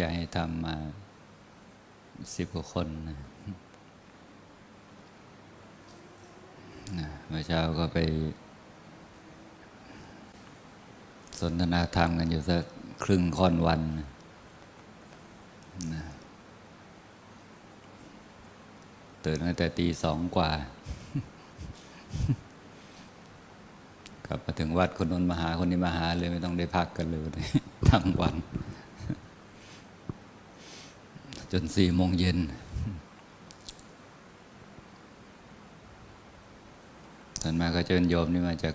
คลิกใจให้ทำมาสิบกว่าคนนะเมื่อเช้าก็ไป สนทนาธรรมกันอยู่สักครึ่งค่อนวันนะตื่นตั้งแต่ตีสองกว่า กลับมาถึงวัดคนนนมาหาคนนี้มาหาเลยไม่ต้องได้พักกันเลยทั้งวัน จนสี่โมงเย็นส่วนมาก็เป็นโยมนี่มาจาก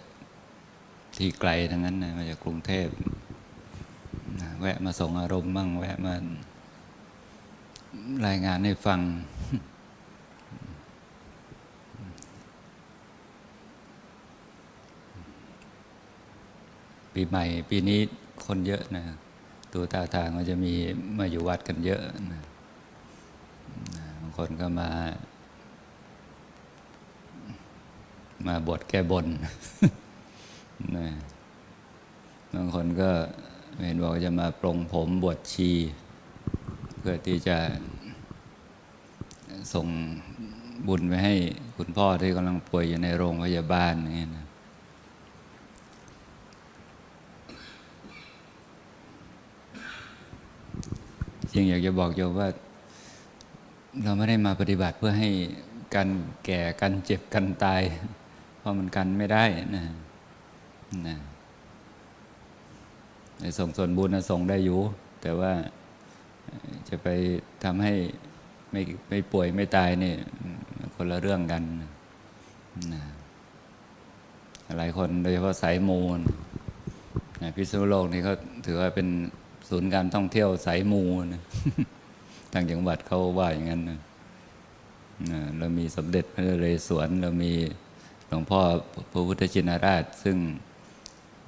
ที่ไกลทั้งนั้นนะมาจากกรุงเทพ แวะมาส่งอารมณ์มั่ง แวะมารายงานให้ฟัง ปีใหม่ปีนี้คนเยอะนะ ตัวตาทางมันจะมีมาอยู่วัดกันเยอะนะ บางคนก็มา มาบวชแก้บนนะบางคนก็เห็นบอกจะมาปรงผมบวชชี เพื่อที่จะส่งบุญไปให้คุณพ่อที่กำลังป่วยอยู่ในโรงพยาบาลอย่างนี้นะจริงอยากจะบอกโยมว่า เราไม่ได้มาปฏิบัติเพื่อให้กันแก่กันเจ็บกันตาย เพราะมันกันไม่ได้นะนะในส่งส่วนบุญนะส่งได้อยู่ แต่ว่าจะไปทำให้ไม่ไม่ป่วยไม่ตายนี่คนละเรื่องกันนะหลายคนโดยเฉพาะสายมูนะพิษณุโลกนี่เขาถือว่าเป็นศูนย์การท่องเที่ยวสายมูนะ ต่างจังหวัดเขาว่าอย่างนั้นนะเรามีสมเด็จพระนเรศวรเรามีหลวงพ่อพระพุทธชินราช ซึ่ง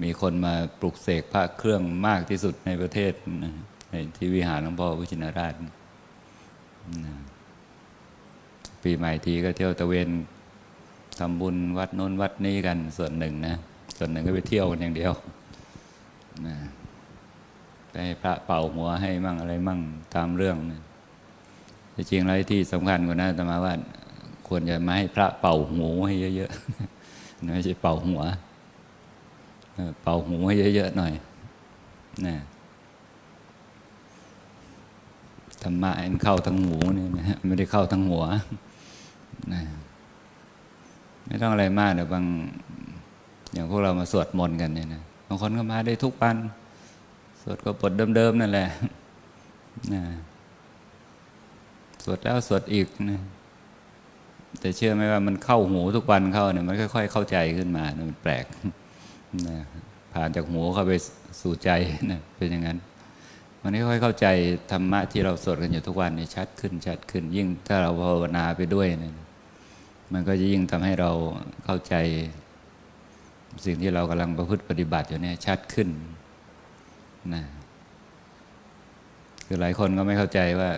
มีคนมาปลุกเสกพระเครื่องมากที่สุดในประเทศในที่วิหารหลวงพ่อพระพุทธชินราช ปีใหม่ทีก็เที่ยวตะเวนทำบุญวัดโน้นวัดนี้กันส่วนหนึ่งนะ ส่วนหนึ่งก็ไปเที่ยวกันอย่างเดียวนะไปพระเป่าหัวให้มั่งอะไรมั่งตามเรื่องนะ จริงแล้วที่สำคัญกว่านั้นอาตมาว่าควรจะมาให้พระเป่าหูให้เยอะๆไม่ใช่เป่าหัว เป่าหูให้เยอะๆหน่อยนะธรรมะมันเข้าทั้งหูเนี่ยนะฮะไม่ได้เข้าทั้งหัวนะไม่ต้องอะไรมากเดี๋ยวบาง อย่างพวกเรามาสวดมนต์กันเนี่ยนะบางคนก็มาได้ทุกวัน สวดก็บทเดิมๆนั่นแหละนะ วดแล้วสวดอีกนะแต่เชื่อไหมว่ามันเข้าหูทุกวันเข้าเนี่ยมันค่อย ๆ เข้าใจขึ้นมานะมันแปลกนะผ่านจากหูเข้าไปสู่ใจนะเป็นอย่างนั้นมันค่อยๆเข้าใจธรรมะที่เราสวดกันอยู่ทุกวันเนี่ยชัดขึ้นชัดขึ้น ยิ่งถ้าเราภาวนาไปด้วยเนี่ยมันก็จะยิ่งทำให้เราเข้าใจ สิ่งที่เรากำลังประพฤติปฏิบัติอยู่เนี่ยชัดขึ้นนะคือหลายคนก็ไม่เข้าใจว่า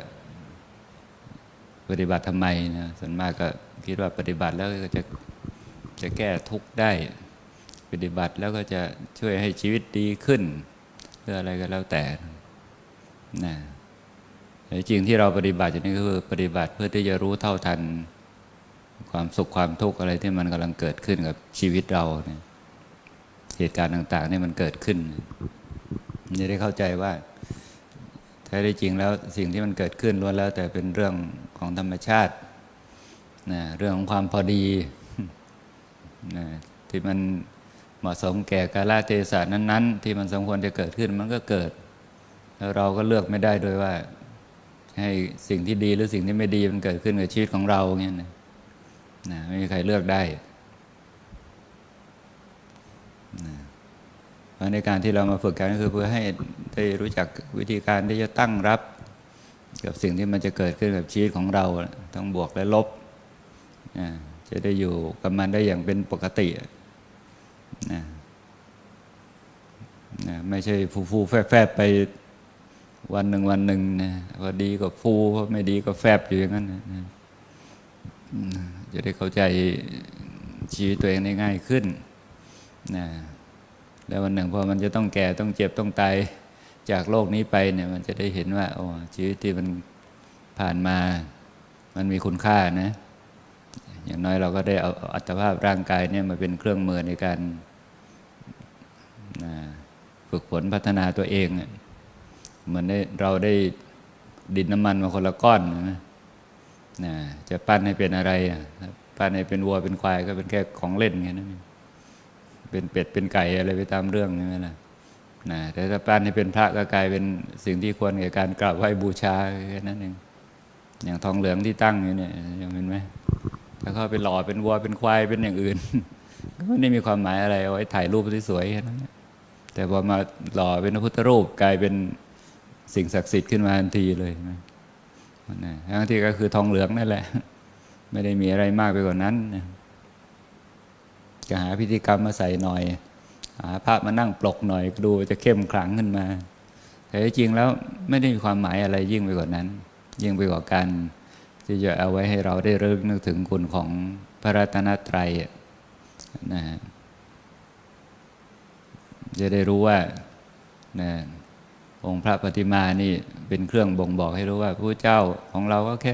ปฏิบัติทำไมนะส่วนมากก็คิดว่าปฏิบัติแล้วก็จะจะแก้ทุกข์ได้ ปฏิบัติแล้วก็จะช่วยให้ชีวิตดีขึ้นเพื่ออะไรก็แล้วแต่นะแต่จริงที่เราปฏิบัติอยู่นี่ก็คือปฏิบัติเพื่อที่จะรู้เท่าทัน ความสุขความทุกข์อะไรที่มันกำลังเกิดขึ้นกับชีวิตเราเนี่ยเหตุการณ์ต่างๆนี่มันเกิดขึ้นจะได้เข้าใจว่าแท้ที่จริงแล้วสิ่งที่มันเกิดขึ้นล้วนแล้วแต่เป็นเรื่อง ของธรรมชาตินะเรื่องของความพอดีนะที่มันเหมาะสมแก่กาลเทศะนั้น ๆ ที่มันสมควรจะเกิดขึ้นมันก็เกิด แล้วเราก็เลือกไม่ได้โดยว่า ให้สิ่งที่ดีหรือสิ่งที่ไม่ดีมันเกิดขึ้นกับชีวิตของเราเงี้ยนะนะไม่มีใครเลือกได้นะเพราะในการที่เรามาฝึกกันก็คือเพื่อให้ได้รู้จักวิธีการที่จะตั้งรับ กับสิ่งที่มันจะเกิดขึ้นกับชีวิตของเราทั้งบวกและลบจะได้อยู่กับมันได้อย่างเป็นปกตินะนะไม่ใช่ฟูฟูแฟบแฟบไปวันหนึ่งวันหนึ่งนะพอดีก็ฟูพอไม่ดีก็แฟบอยู่อย่างนั้นนะจะได้เข้าใจชีวิตตัวเองได้ง่ายขึ้นนะแล้ววันหนึ่งพอมันจะต้องแก่ต้องเจ็บต้องตาย จากโลกนี้ไปเนี่ยมันจะได้เห็นว่าโอ้ชีวิตที่มันผ่านมา มันมีคุณค่านะ อย่างน้อยเราก็ได้เอาอัตภาพร่างกายเนี่ยมาเป็นเครื่องมือในการฝึกฝนพัฒนาตัวเองเหมือนได้เราได้ดินน้ำมันมาคนละก้อนนะนะจะปั้นให้เป็นอะไร ปั้นให้เป็นวัวเป็นควายก็เป็นแค่ของเล่นแค่นั้นเองเป็นเป็ดเป็นไก่อะไรไปตามเรื่องใช่ไหมล่ะ นะแต่ถ้าปั้นให้เป็นพระก็กลายเป็นสิ่งที่ควรแก่การกราบไหว้บูชาแค่นั้นเองอย่างทองเหลืองที่ตั้งอยู่เนี่ยยังเห็นไหมถ้าเขาไปหล่อเป็นวัวเป็นควายเป็นอย่างอื่นก็ไม่ได้มีความหมายอะไรเอาไว้ถ่ายรูปสวยๆแค่นั้นแต่พอมาหล่อเป็นพระพุทธรูปกลายเป็นสิ่งศักดิ์สิทธิ์ขึ้นมาทันทีเลยนะนะทั้งที่ก็คือทองเหลืองนั่นแหละ ไม่ได้มีอะไรมากไปกว่านั้นจะหาพิธีกรรมมาใส่หน่อย หาพระมานั่งปลกหน่อยดูจะเข้มขลังขึ้นมา แต่จริงๆแล้วไม่ได้มีความหมายอะไรยิ่งไปกว่านั้น ยิ่งไปกว่าการที่จะเอาไว้ให้เราได้เริ่มนึกถึงคุณของพระรัตนตรัยนะฮะจะได้รู้ว่านะองค์พระปฏิมานี่เป็นเครื่องบ่งบอกให้รู้ว่าพระเจ้าของเราก็แค่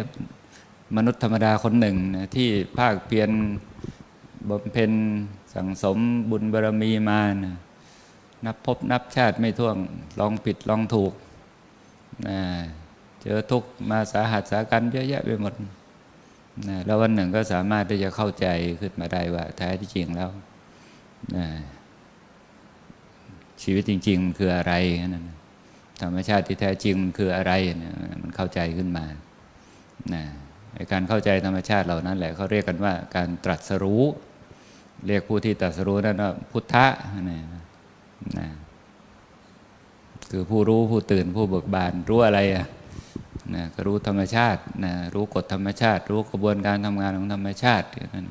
มนุษย์ธรรมดาคนหนึ่งนะที่ภาคเพียร บำเพ็ญสั่งสมบุญบารมีมานะนับพบนับชาติไม่ท่วง ลองผิดลองถูกนะเจอทุกข์มาสาหัสสากันเยอะแยะไปหมดนะแล้ววันหนึ่งก็สามารถที่จะเข้าใจขึ้นมาได้ว่าแท้ที่จริงแล้วนะชีวิตจริง ๆ คืออะไรนั่นธรรมชาติที่แท้จริงมันคืออะไรนี่ยมันเข้าใจขึ้นมานะการเข้าใจธรรมชาติเหล่านั้นแหละเขาเรียกกันว่าการตรัสรู้ เรียกผู้ที่ตรัสรู้นั่นว่าพุทธะนะนะคือผู้รู้ผู้ตื่นผู้เบิกบานรู้อะไรอะนะก็รู้ธรรมชาตินะรู้กฎธรรมชาติ รู้กระบวนการทำงานของธรรมชาตินั่น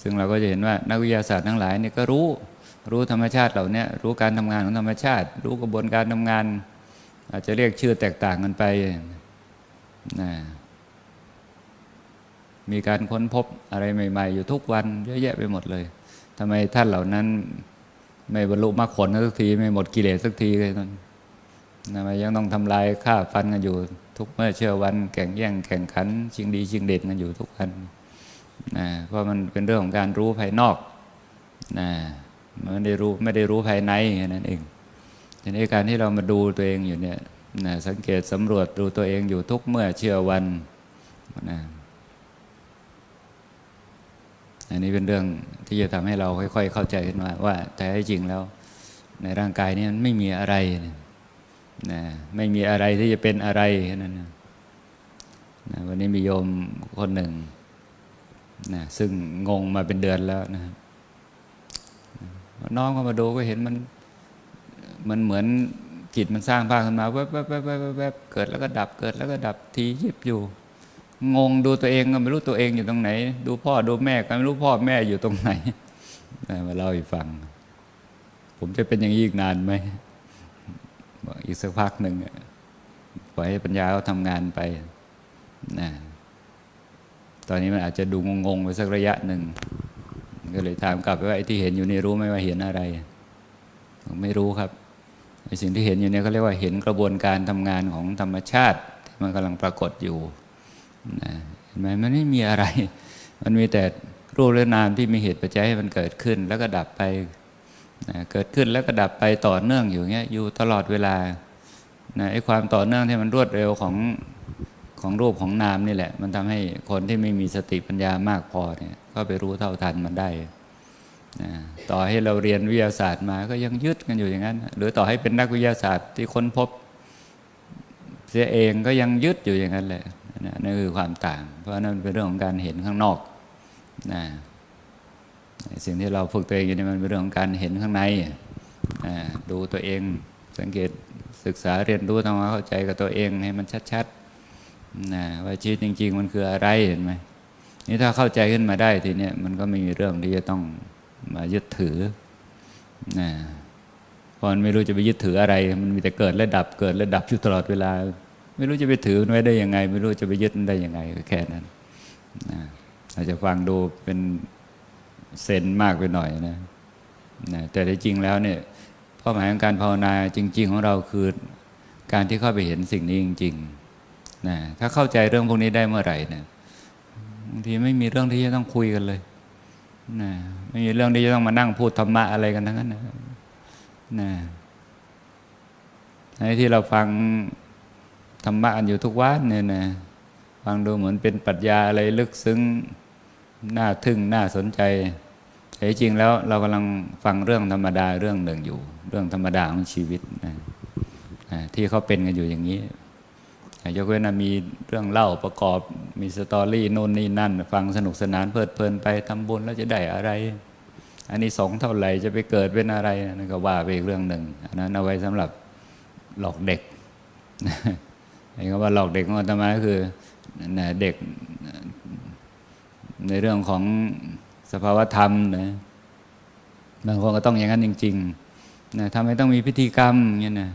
ซึ่งเราก็จะเห็นว่านักวิทยาศาสตร์ทั้งหลายเนี่ยก็รู้รู้ธรรมชาติเหล่านี้รู้การทำงานของธรรมชาติ รู้กระบวนการทำงาน อาจจะเรียกชื่อแตกต่างกันไปนะ มีการค้นพบอะไรใหม่ ๆ อยู่ทุกวันเยอะแยะไปหมดเลยทำไมท่านเหล่านั้น ไม่บรรลุมรรคผลสักทีไม่หมดกิเลสสักทีเลยนั่นทำไมยังต้องทำลายฆ่าฟันกันอยู่ ทุกเมื่อเชื่อวันแข่งแย่งแข่งขัน ชิงดีชิงเด่นกันอยู่ทุกวันนะเพราะมันเป็นเรื่องของการรู้ภายนอกนะมันไม่ได้รู้ไม่ได้รู้ภายในแค่นั้นเองทีนี้การที่เรามาดูตัวเองอยู่เนี่ยนะสังเกตสำรวจดูตัวเองอยู่ทุกเมื่อเชื่อวันนะ อันนี้เป็นเรื่องที่จะทำให้เราค่อย ๆ เข้าใจขึ้นมาว่าแต่จริงแล้ว ในร่างกายนี้มันไม่มีอะไรนะไม่มีอะไรที่จะเป็นอะไรนั้นนะวันนี้มีโยมคนหนึ่งนะซึ่งงงมาเป็นเดือนแล้วนะน้องก็มาดูก็เห็นมันมันเหมือนจิตมันสร้างภาพขึ้นมาแวบแวบแวบแวบแวบแวบเกิดแล้วก็ดับเกิดแล้วก็ดับทียิบอยู่ งงดูตัวเองก็ไม่รู้ตัวเองอยู่ตรงไหน ดูพ่อดูแม่ก็ไม่รู้พ่อแม่อยู่ตรงไหนมาเล่าให้ฟัง ผมจะเป็นอย่างนี้อีกนานไหมบอกอีกสักพักหนึ่งปล่อยให้ปัญญาเขาทำงานไปนะตอนนี้มันอาจจะดูงงๆไปสักระยะหนึ่งก็เลยถามกลับไปว่าไอ้ที่เห็นอยู่นี่รู้ไหมว่าเห็นอะไรผมไม่รู้ครับไอ้สิ่งที่เห็นอยู่เนี่ยเขาเรียกว่าเห็นกระบวนการทำงานของธรรมชาติที่มันกำลังปรากฏอยู่ นะเห็นไหมมันไม่มีอะไร มันมีแต่รูปและนามที่มีเหตุปัจจัยให้มันเกิดขึ้น แล้วก็ดับไปนะเกิดขึ้นแล้วก็ดับไปต่อเนื่องอยู่เงี้ยอยู่ตลอดเวลานะไอ้ความต่อเนื่องที่มันรวดเร็วของของรูปของนามนี่แหละ มันทำให้คนที่ไม่มีสติปัญญามากพอเนี่ยก็ไปรู้เท่าทันมันได้นะต่อให้เราเรียนวิทยาศาสตร์มาก็ยังยึดกันอยู่อย่างนั้น หรือต่อให้เป็นนักวิทยาศาสตร์ที่ค้นพบเสียเองก็ยังยึดอยู่อย่างนั้นแหละ นะนั่นคือความต่าง เพราะนั่นเป็นเรื่องของการเห็นข้างนอกนะสิ่งที่เราฝึกตัวเองอยู่นี่มันเป็นเรื่องของการเห็นข้างในนะดูตัวเองสังเกตศึกษาเรียนรู้ทำความเข้าใจกับตัวเองให้มันชัดๆนะว่าชีวิตจริง ๆ มันคืออะไรเห็นไหมนี่ถ้าเข้าใจขึ้นมาได้ทีเนี้ยมันก็ไม่มีเรื่องที่จะต้องมายึดถือนะพราะมันไม่รู้จะไปยึดถืออะไร มันมีแต่เกิดและดับเกิดและดับอยู่ตลอดเวลา ไม่รู้จะไปถือมันไว้ได้ยังไง ไม่รู้จะไปยึดมันได้ยังไงก็แค่นั้นนะอาจจะฟังดูเป็นเซนมากไปหน่อยนะนะแต่ที่จริงแล้วเนี่ยเป้าหมายของการภาวนาจริง ๆ ของเราคือการที่เข้าไปเห็นสิ่งนี้จริงๆนะถ้าเข้าใจเรื่องพวกนี้ได้เมื่อไหร่เนี่ยบางทีไม่มีเรื่องที่จะต้องคุยกันเลยนะไม่มีเรื่องที่จะต้องมานั่งพูดธรรมะอะไรกันทั้งนั้นนะนะในที่เราฟัง ธรรมะกันอยู่ทุกวันเนี่ยนะฟังดูเหมือนเป็นปรัชญาอะไรลึกซึ้งน่าทึ่งน่าสนใจแต่จริงแล้วเรากำลังฟังเรื่องธรรมดาเรื่องหนึ่งอยู่ เรื่องธรรมดาของชีวิตนะที่เขาเป็นกันอยู่อย่างนี้ยกเว้นมีเรื่องเล่าประกอบมีสตอรี่โน่นนี่นั่น ฟังสนุกสนานเพลิดเพลินไปทำบุญแล้วจะได้อะไร อันนี้สองเท่าไหร่จะไปเกิดเป็นอะไรนั่นก็ว่าไปอีกเรื่องหนึ่งอันนั้นเอาไว้สำหรับหลอกเด็ก ไอ้คำว่าหลอกเด็กของอาตมาก็คือเด็กในเรื่องของสภาวธรรมนะบางคนก็ต้องอย่างนั้นจริงๆนะทำไมต้องมีพิธีกรรมเงี้ยนะ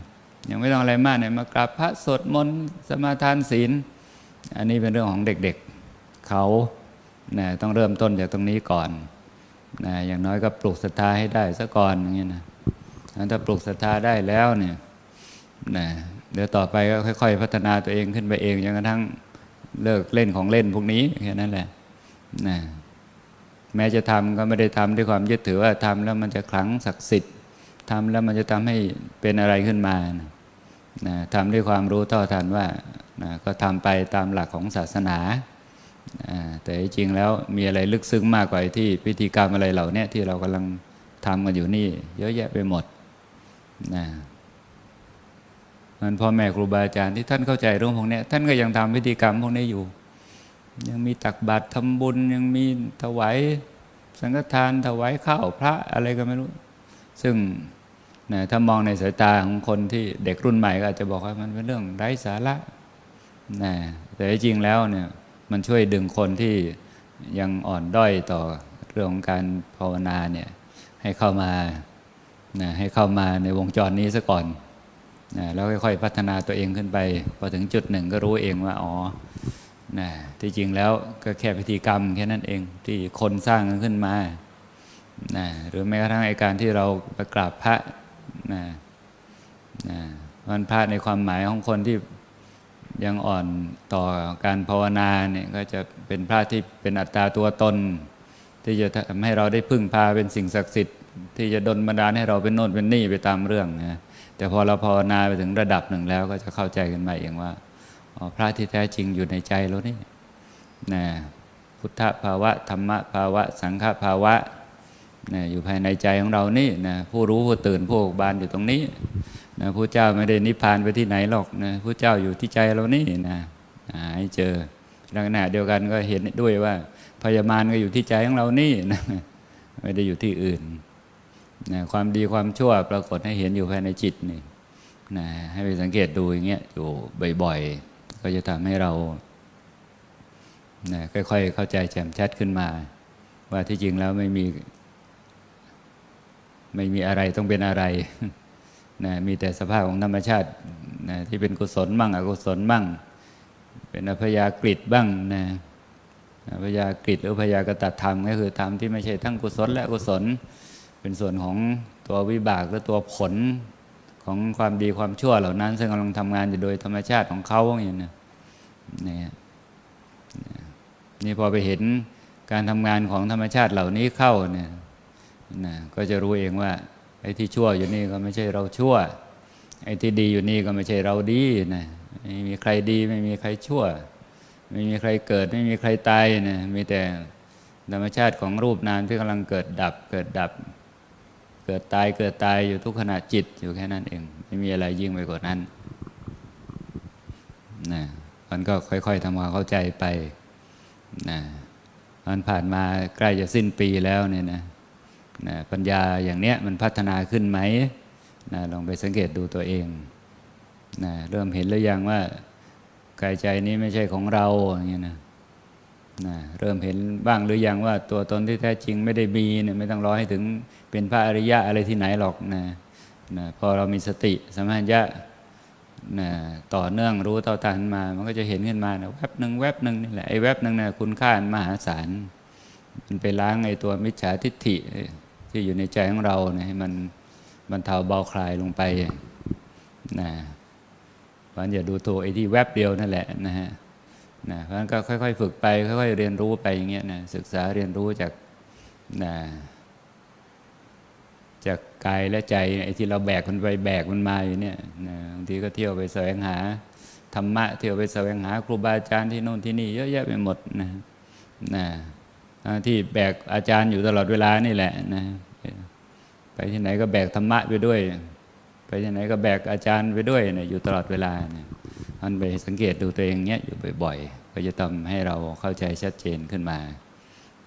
ยังไม่ต้องอะไรมากเนี่ยมากราบพระสวดมนต์สมาทานศีล อันนี้เป็นเรื่องของเด็กๆเขานะต้องเริ่มต้นจากตรงนี้ก่อนนะอย่างน้อยก็ปลูกศรัทธาให้ได้ซะก่อนอย่างเงี้ยนะถ้าปลูกศรัทธาได้แล้วเนี่ยนะ เดี๋ยวต่อไปก็ค่อย ๆ พัฒนาตัวเองขึ้นไปเองจนกระทั่งเลิกเล่นของเล่นพวกนี้แค่นั้นแหละนะแม้จะทำก็ไม่ได้ทำด้วยความยึดถือว่าทำแล้วมันจะขลังศักดิ์สิทธิ์ทำแล้วมันจะทำให้เป็นอะไรขึ้นมานะนะทำด้วยความรู้เท่าทันว่านะก็ทำไปตามหลักของศาสนาอ่าแต่จริงๆแล้วมีอะไรลึกซึ้งมากกว่าที่พิธีกรรมอะไรเหล่านี้ที่เรากำลังทำกันอยู่นี่ เยอะแยะไปหมดนะ มันพ่อแม่ครูบาอาจารย์ที่ท่านเข้าใจเรื่องพวกนี้ท่านก็ยังทำพิธีกรรมพวกนี้อยู่ ยังมีตักบาตรทำบุญยังมีถวายสังฆทานถวายข้าวพระอะไรก็ไม่รู้ ซึ่งนะถ้ามองในสายตาของคนที่เด็กรุ่นใหม่ก็อาจจะบอกว่ามันเป็นเรื่องไร้สาระนะแต่จริงๆแล้วเนี่ยมันช่วยดึงคนที่ยังอ่อนด้อยต่อเรื่องของการภาวนาเนี่ยให้เข้ามานะให้เข้ามาในวงจรนี้ซะก่อน นะแล้วค่อยๆพัฒนาตัวเองขึ้นไป พอถึงจุดหนึ่งก็รู้เองว่าอ๋อนะที่จริงแล้วก็แค่พิธีกรรมแค่นั้นเองที่คนสร้างขึ้นมานะหรือแม้กระทั่งไอการที่เราไปกราบพระนะนะวันพระในความหมายของคนที่ยังอ่อนต่อการภาวนาเนี่ยก็จะเป็นพระที่เป็นอัตตาตัวตน ที่จะทำให้เราได้พึ่งพาเป็นสิ่งศักดิ์สิทธิ์ที่จะดลบันดาลให้เราเป็นโน่นเป็นนี่ไปตามเรื่องนะ แต่พอเราภาวนาไปถึงระดับหนึ่งแล้วก็จะเข้าใจกันมาเองว่าพระที่แท้จริงอยู่ในใจเรานี่นะพุทธภาวะธรรมภาวะ สังฆภาวะนะอยู่ภายในใจของเรานี่นะผู้รู้ผู้ตื่นผู้เบิกบานอยู่ตรงนี้นะผู้เจ้าไม่ได้นิพพานไปที่ไหนหรอกนะผู้เจ้าอยู่ที่ใจเรานี่นะหาให้เจอลักษณะเดียวกันก็เห็นด้วยว่าพยามารก็อยู่ที่ใจของเรานี่นะไม่ได้อยู่ที่อื่น นะความดีความชั่วปรากฏให้เห็นอยู่ภายในจิตนี่นะให้ไปสังเกตดูอย่างเงี้ยอยู่บ่อยๆ ก็จะทำให้เรานะค่อยๆ เข้าใจแจ่มชัดขึ้นมา ว่าที่จริงแล้วไม่มี ไม่มีอะไรต้องเป็นอะไรนะมีแต่สภาพของธรรมชาตินะที่เป็นกุศลบ้างอกุศลบ้างเป็นอภยากฤิบ้างนะอภยากฤิหรืออภยากตัดธรรมก็คือธรรมที่ไม่ใช่ทั้งกุศลและอกุศล เป็นส่วนของตัววิบากหรือตัวผลของความดีความชั่วเหล่านั้น ซึ่งกำลังทำงานอยู่โดยธรรมชาติของเขาอย่างนี้นี่นี่พอไปเห็นการทำงานของธรรมชาติเหล่านี้เข้าเนี่ยนะก็จะรู้เองว่าไอ้ที่ชั่วอยู่นี่ก็ไม่ใช่เราชั่ว ไอ้ที่ดีอยู่นี่ก็ไม่ใช่เราดีนะไม่มีใครดีไม่มีใครชั่ว ไม่มีใครเกิดไม่มีใครตายนะมีแต่ธรรมชาติของรูปนามที่กำลังเกิดดับเกิดดับ เกิดตายเกิดตายอยู่ทุกขณะจิตอยู่แค่นั้นเอง ไม่มีอะไรยิ่งไปกว่านั้นนะมันก็ค่อยๆทำความเข้าใจไปนะมันผ่านมาใกล้จะสิ้นปีแล้วเนี่ยนะนะปัญญาอย่างเนี้ยมันพัฒนาขึ้นไหมนะลองไปสังเกตดูตัวเองนะเริ่มเห็นหรือยังว่า กายใจนี้ไม่ใช่ของเราอย่างเงี้ยนะ นะเริ่มเห็นบ้างหรือยังว่าตัวตนที่แท้จริงไม่ได้มีเนี่ยไม่ต้องรอให้ถึงเป็นพระอริยะอะไรที่ไหนหรอกนะนะพอเรามีสติสมัญญะนะต่อเนื่องรู้เต่าทันมา มันก็จะเห็นขึ้นมานะแวบหนึ่งแวบหนึ่งนี่แหละไอ้แวบหนึ่งนะคุณค่ามันมหาศาลมันไปล้างไอ้ตัวมิจฉาทิฏฐิที่อยู่ในใจของเราเนี่ยให้มันบรรเทาเบาคลายลงไปนะเพราะอย่าดูถูกไอ้ที่แวบเดียวนั่นแหละนะฮะ นะเพราะฉะนั้นก็ค่อยๆ ฝึกไป ค่อยๆ เรียนรู้ไปอย่างเงี้ยนะศึกษาเรียนรู้จากนะจากกายและใจไอ้ที่เราแบกมันไปแบกมันมาอยู่เนี่ยนะบางทีก็เที่ยวไปแสวงหาธรรมะเที่ยวไปแสวงหาครูบาอาจารย์ที่โน่นที่นี่เยอะแยะไปหมดนะนะที่แบกอาจารย์อยู่ตลอดเวลานี่แหละนะไปที่ไหนก็แบกธรรมะไปด้วย ไปที่ไหนก็แบกอาจารย์ไปด้วยเนี่ยอยู่ตลอดเวลาเนี่ย มันไปสังเกตดูตัวเองเนี้ยอยู่บ่อยๆ ก็จะทำให้เราเข้าใจชัดเจนขึ้นมา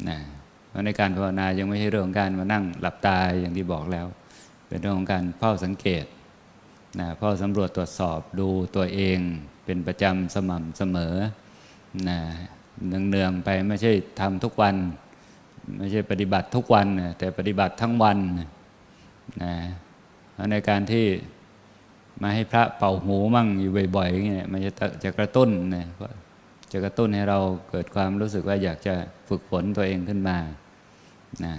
นะเพราะในการภาวนายังไม่ใช่เรื่องของการมานั่งหลับตาอย่างที่บอกแล้ว เป็นเรื่องของการเฝ้าสังเกตนะเฝ้าสำรวจตรวจสอบดูตัวเองเป็นประจำสม่ำเสมอนะเนืองๆไปไม่ใช่ทำทุกวัน ไม่ใช่ปฏิบัติทุกวัน แต่ปฏิบัติทั้งวันนะเพราะในการที่ มาให้พระเป่าหูมั่งอยู่บ่อยๆอย่างเงี้ยมันจะจะกระตุ้นนะจะกระตุ้นให้เราเกิดความรู้สึกว่าอยากจะฝึกฝนตัวเองขึ้นมานะ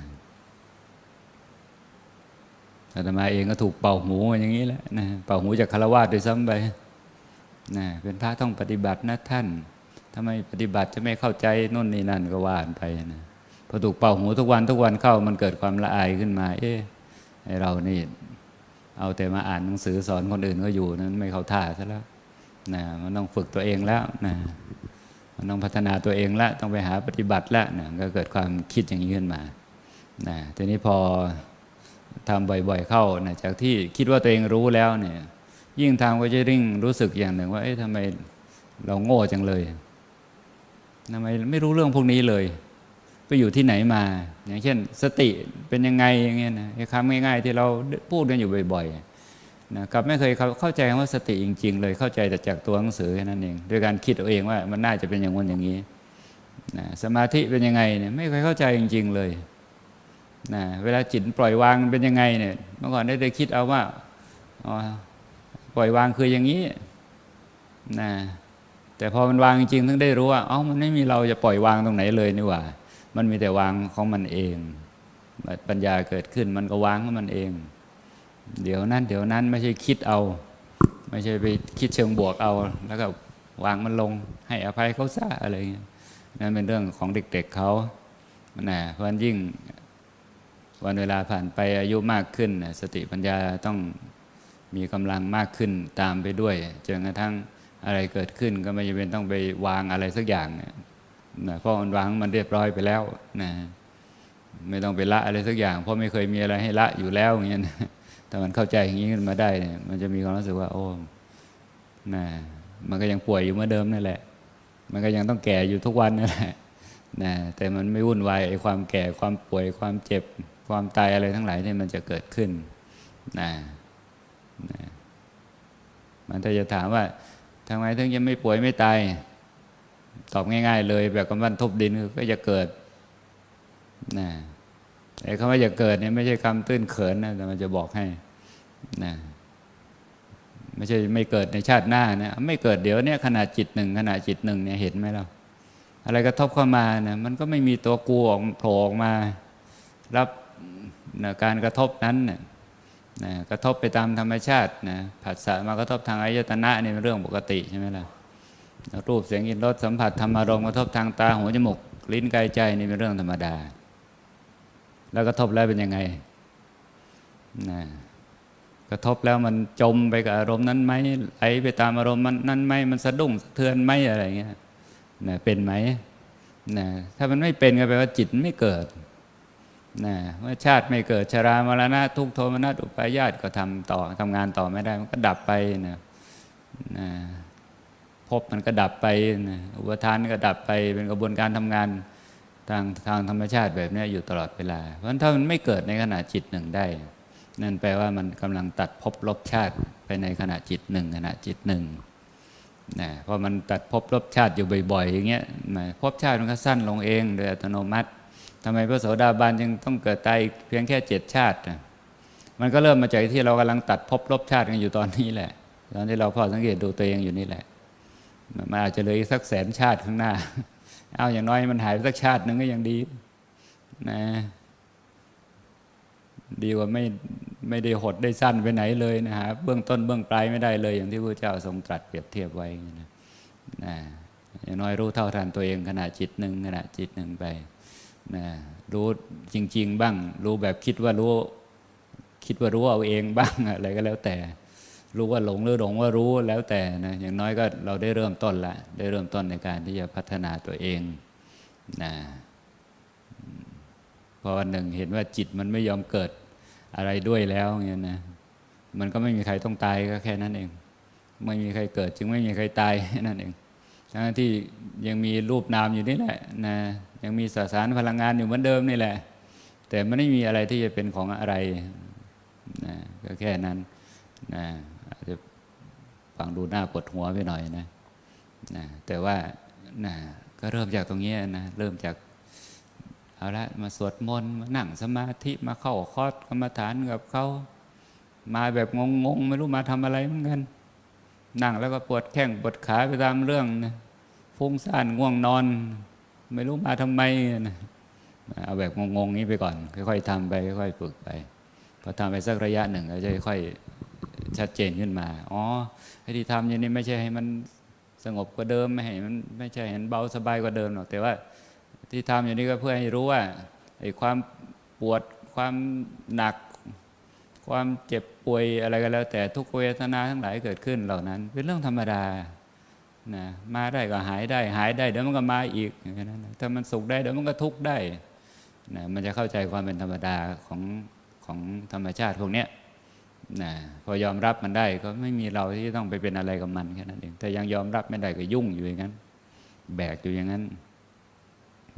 อาตมาเองก็ถูกเป่าหูอย่างนี้แหละนะเป่าหูจากคารวะด้วยซ้ำไปนะเป็นพระต้องปฏิบัตินะท่านถ้าไม่ปฏิบัติจะไม่เข้าใจนู่นนี่นั่นก็ว่านไปนะพอถูกเป่าหูทุกวันทุกวันเข้ามันเกิดความละอายขึ้นมา เอ๊ะไอเรานี่ เอาแต่มาอ่านหนังสือสอนคนอื่นก็อยู่นั้นไม่เข้าท่าซะแล้วนะมันต้องฝึกตัวเองแล้วนะมันต้องพัฒนาตัวเองแล้วต้องไปหาปฏิบัติแล้วนะก็เกิดความคิดอย่างนี้ขึ้นมานะทีนี้พอทำบ่อยๆเข้านะจากที่คิดว่าตัวเองรู้แล้วเนี่ย ยิ่งทำก็จะริ่งรู้สึกอย่างหนึ่งว่าเอ๊ะทำไมเราโง่จังเลยทำไมไม่รู้เรื่องพวกนี้เลย ไปอยู่ที่ไหนมา อย่างเช่น สติเป็นยังไงอย่างเงี้ยนะคำง่าย ๆ ที่เราพูดกันอยู่บ่อยๆนะกับไม่เคยเข้าใจว่าสติจริง ๆ เลยเข้าใจแต่จากตัวหนังสือแค่นั้นเองด้วยการคิดเอาเองว่ามันน่าจะเป็นอย่างนั้นอย่างนี้นะสมาธิเป็นยังไงเนี่ยไม่เคยเข้าใจจริง ๆเลยนะเวลาจิตปล่อยวางเป็นยังไงเนี่ยเมื่อก่อนได้ได้คิดเอาว่าอ๋อปล่อยวางคืออย่างนี้นะแต่พอมันวางจริงๆถึงได้รู้ว่าอ้ามันไม่มีเราจะปล่อยวางตรงไหนเลยนี่หว่า มันมีแต่วางของมันเอง ปัญญาเกิดขึ้นมันก็วางของมันเอง เดี๋ยวนั้น เดี๋ยวนั้นไม่ใช่คิดเอา ไม่ใช่ไปคิดเชิงบวกเอา แล้วก็วางมันลงให้อภัยเขาซะอะไรเงี้ยนั่นเป็นเรื่องของเด็กๆเเขานะเพราะยิ่งวันเวลาผ่านไปอายุมากขึ้น สติปัญญาต้องมีกำลังมากขึ้นตามไปด้วยจนกระทั่งอะไรเกิดขึ้นก็ไม่จำเป็นต้องไปวางอะไรสักอย่าง นะเพราะมันวางมันเรียบร้อยไปแล้วนะไม่ต้องไปละอะไรสักอย่าง เพราะไม่เคยมีอะไรให้ละอยู่แล้วอย่างเงี้ยแต่มันเข้าใจอย่างนี้ขึ้นมาได้เนี่ยมันจะมีความรู้สึกว่า โอ้นะมันก็ยังป่วยอยู่เหมือนเดิมนั่นแหละ มันก็ยังต้องแก่อยู่ทุกวันนั่นแหละนะแต่มันไม่วุ่นวายไอ้ความแก่ความป่วยความเจ็บ ความตายอะไรทั้งหลายที่มันจะเกิดขึ้นนะนะมันถ้าจะถามว่าทำไมถึงยังไม่ป่วยไม่ตาย ตอบง่าย ๆ เลยแบบกำลังทุบดินก็จะเกิดนะไอ้คำว่าจะเกิดเนี่ยไม่ใช่คำตื้นเขินนะแต่มันจะบอกให้นะไม่ใช่ไม่เกิดในชาติหน้านี่ยไม่เกิดเดี๋ยวเนี่ยขนาดจิตหนึ่งขนาดจิตหนึ่งเนี่ยเห็นไหมเราอะไรกระทบเข้ามาเนี่ยมันก็ไม่มีตัวกูออกโผล่ออกมา รับนะการกระทบนั้นนี่ยนะกระทบไปตามธรรมชาตินะผัสสะมากระทบทางอายตนะนี่เป็นเรื่องปกติใช่ไหมล่ะ รูปเสียงกลิ่นรสสัมผัสธรรมารมณ์กระทบทางตาหูจมูกลิ้นกายใจนี่เป็นเรื่องธรรมดา แล้วกระทบแล้วเป็นยังไงนะกระทบแล้วมันจมไปกับอารมณ์นั้นไหมไหลไปตามอารมณ์มันนั้นไหมมันสะดุ้งสะเทือนไหมอะไรเงี้ยนะเป็นไหมนะถ้ามันไม่เป็นก็แปลว่าจิตไม่เกิดนะเมื่อชาติไม่เกิดชรามรณะทุกโทมนัสอุปายาตก็ทำต่อทำงานต่อไม่ได้มันก็ดับไปนะนะ พบมันก็ดับไปนะอุปทานก็ดับไปเป็นกระบวนการทำงานทางทางธรรมชาติแบบนี้อยู่ตลอดเวลา เพราะฉะนั้นถ้ามันไม่เกิดในขณะจิตหนึ่งได้ นั่นแปลว่ามันกำลังตัดภพลบชาติไปในขณะจิตหนึ่งขณะจิตหนึ่งนะเพราะมันตัดภพลบชาติอยู่บ่อยๆ อย่างเงี้ยภพชาติมันก็สั้นลงเองโดยอัตโนมัติทำไมพระโสดาบันยังต้องเกิดตายเพียงแค่เจ็ดชาติ มันก็เริ่มมาจากที่เรากำลังตัดภพลบชาติกันอยู่ตอนนี้แหละตอนที่เราพอสังเกตดูตัวเองอยู่นี่แหละ มันอาจจะเหลืออีกสักแสนชาติข้างหน้า เอาอย่างน้อยมันหายไปสักชาติหนึ่งก็ยังดี นะ ดีกว่าไม่ไม่ได้หดได้สั้นไปไหนเลยนะฮะเบื้องต้นเบื้องปลายไม่ได้เลย อย่างที่พระเจ้าทรงตรัสเปรียบเทียบไว้นะนะอย่างน้อยรู้เท่าทันตัวเองขณะจิตหนึ่งขณะจิตหนึ่งไปนะรู้จริง ๆ บ้าง รู้แบบคิดว่ารู้ คิดว่ารู้เอาเองบ้างอะไรก็แล้วแต่ รู้ว่าหลงหรือหลงว่ารู้แล้วแต่นะอย่างน้อยก็เราได้เริ่มต้นละได้เริ่มต้นในการที่จะพัฒนาตัวเองนะพอวันหนึ่งเห็นว่าจิตมันไม่ยอมเกิดอะไรด้วยแล้วเงี้ยนะมันก็ไม่มีใครต้องตายก็แค่นั้นเอง ไม่มีใครเกิด จึงไม่มีใครตายนั้นเองทั้งที่ยังมีรูปนามอยู่นี่แหละนะยังมีสสารพลังงานอยู่เหมือนเดิมนี่แหละ แต่มันไม่มีอะไรที่จะเป็นของอะไรนะก็แค่นั้นนะ อาจจะฟังดูหน้าปวดหัวไปหน่อยนะนะแต่ว่านะก็เริ่มจากตรงนี้นะเริ่มจากเอาละมาสวดมนต์มานั่งสมาธิมาเข้าคอร์สกรรมฐานกับเขามาแบบงงๆไม่รู้มาทำอะไรเหมือนกัน นั่งแล้วก็ปวดแข้งปวดขาไปตามเรื่องนะฟุ้งซ่านง่วงนอน ไม่รู้มาทำไมนะเอาแบบงงๆนี้ไปก่อน ค่อย ๆทำไปค่อยๆฝึกไปพอทำไปสักระยะหนึ่งก็จะค่อย ชัดเจนขึ้นมา อ๋อไอ้ที่ทำอย่างนี้ไม่ใช่ให้มันสงบกว่าเดิมไม่ให้มันไม่ใช่ให้มันเบาสบายกว่าเดิมหรอก แต่ว่าที่ทำอย่างนี้ก็เพื่อให้รู้ว่าไอ้ความปวดความหนัก ความเจ็บป่วยอะไรก็แล้ว แต่ทุกเวทนาทั้งหลายเกิดขึ้นเหล่านั้น เป็นเรื่องธรรมดานะมาได้ก็หายได้ หายได้เดี๋ยวมันก็มาอีกอย่างนั้นถ้ามันสุขได้เดี๋ยวมันก็ทุกข์ได้นะมันจะเข้าใจความเป็นธรรมดาของของธรรมชาติพวกเนี้ย นะพอยอมรับมันได้ก็ไม่มีเราที่ต้องไปเป็นอะไรกับมันแค่นั้นเองแต่ยังยอมรับไม่ได้ก็ยุ่งอยู่อย่างนั้น แบกอยู่อย่างนั้น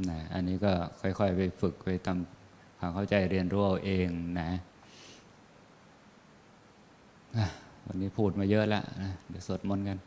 นะอันนี้ก็ค่อย ๆ ไปฝึกไปทำความเข้าใจเรียนรู้เอาเองนะวันนี้พูดมาเยอะแล้วนะเดี๋ยวสวดมนต์กัน